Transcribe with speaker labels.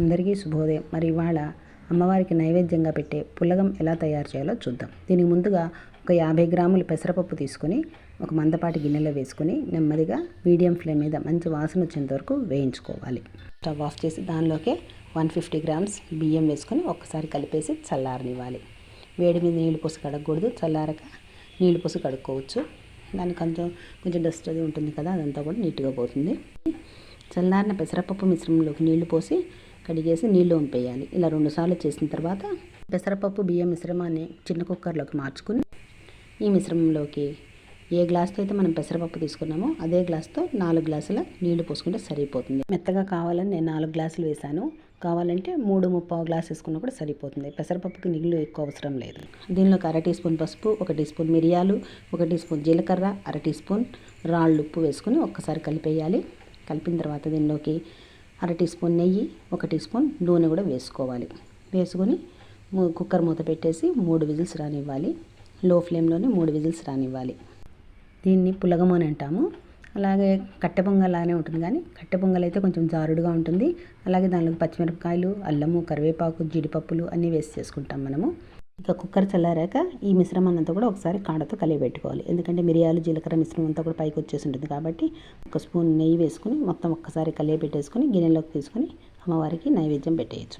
Speaker 1: అందరికీ శుభోదయం. మరి ఇవాళ అమ్మవారికి నైవేద్యంగా పెట్టే పులగం ఎలా తయారు చేయాలో చూద్దాం. దీనికి ముందుగా ఒక యాభై గ్రాములు పెసరపప్పు తీసుకొని ఒక మందపాటి గిన్నెలో వేసుకొని నెమ్మదిగా మీడియం ఫ్లేమ్ మీద మంచి వాసన వచ్చేంత వరకు వేయించుకోవాలి. స్టవ్ ఆఫ్ చేసి దానిలోకే వన్ ఫిఫ్టీ గ్రామ్స్ బియ్యం వేసుకొని ఒక్కసారి కలిపేసి చల్లారనివ్వాలి. వేడి మీద నీళ్ళు పోసి కడగకూడదు. చల్లారక నీళ్ళు పోసి కడుక్కోవచ్చు. దానికి కొంచెం కొంచెం డస్ట్ అది ఉంటుంది కదా అదంతా కూడా నీట్గా పోతుంది. చల్లారిన పెసరపప్పు మిశ్రమంలోకి నీళ్ళు పోసి కడిగేసి నీళ్ళు వంపేయాలి. ఇలా రెండుసార్లు చేసిన తర్వాత పెసరపప్పు బియ్యం మిశ్రమాన్ని చిన్న కుక్కర్లోకి మార్చుకుని ఈ మిశ్రమంలోకి ఏ గ్లాస్తో అయితే మనం పెసరపప్పు తీసుకున్నామో అదే గ్లాస్తో నాలుగు గ్లాసుల నీళ్ళు పోసుకుంటే సరిపోతుంది. మెత్తగా కావాలని నేను నాలుగు గ్లాసులు వేసాను కావాలంటే మూడు ముప్పావు గ్లాస్ వేసుకున్నా కూడా సరిపోతుంది. పెసరపప్పుకి నీళ్ళు ఎక్కువ అవసరం లేదు. దీనిలోకి అర టీ స్పూన్ పసుపు ఒక టీ స్పూన్ మిరియాలు ఒక టీ స్పూన్ జీలకర్ర అర టీ స్పూన్ రాళ్ళు ఉప్పు వేసుకుని ఒక్కసారి కలిపేయాలి. కలిపిన తర్వాత దీనిలోకి అర టీ స్పూన్ నెయ్యి ఒక టీ స్పూన్ నూనె కూడా వేసుకోవాలి. వేసుకొని కుక్కర్ మూత పెట్టేసి మూడు విజిల్స్ రానివ్వాలి. లో ఫ్లేమ్లోనే మూడు విజిల్స్ రానివ్వాలి. దీన్ని పులగము అని అంటాము. అలాగే కట్టె పొంగల్ లాగానే ఉంటుంది కానీ కట్టె పొంగల్ అయితే కొంచెం జారుడుగా ఉంటుంది. అలాగే దానిలోకి పచ్చిమిరపకాయలు అల్లము కరివేపాకు జీడిపప్పులు అన్నీ వేసి చేసుకుంటాం మనము. ఇక కుక్కర్ చల్లారాక ఈ మిశ్రమం అంతా కూడా ఒకసారి కాడతో కలిగి పెట్టుకోవాలి ఎందుకంటే మిరియాలు జీలకర్ర మిశ్రమం అంతా కూడా పైకి వచ్చేసి ఉంటుంది కాబట్టి ఒక స్పూన్ నెయ్యి వేసుకుని మొత్తం ఒక్కసారి కలిగి పెట్టేసుకుని గిన్నెలోకి తీసుకొని అమ్మవారికి నైవేద్యం పెట్టేయచ్చు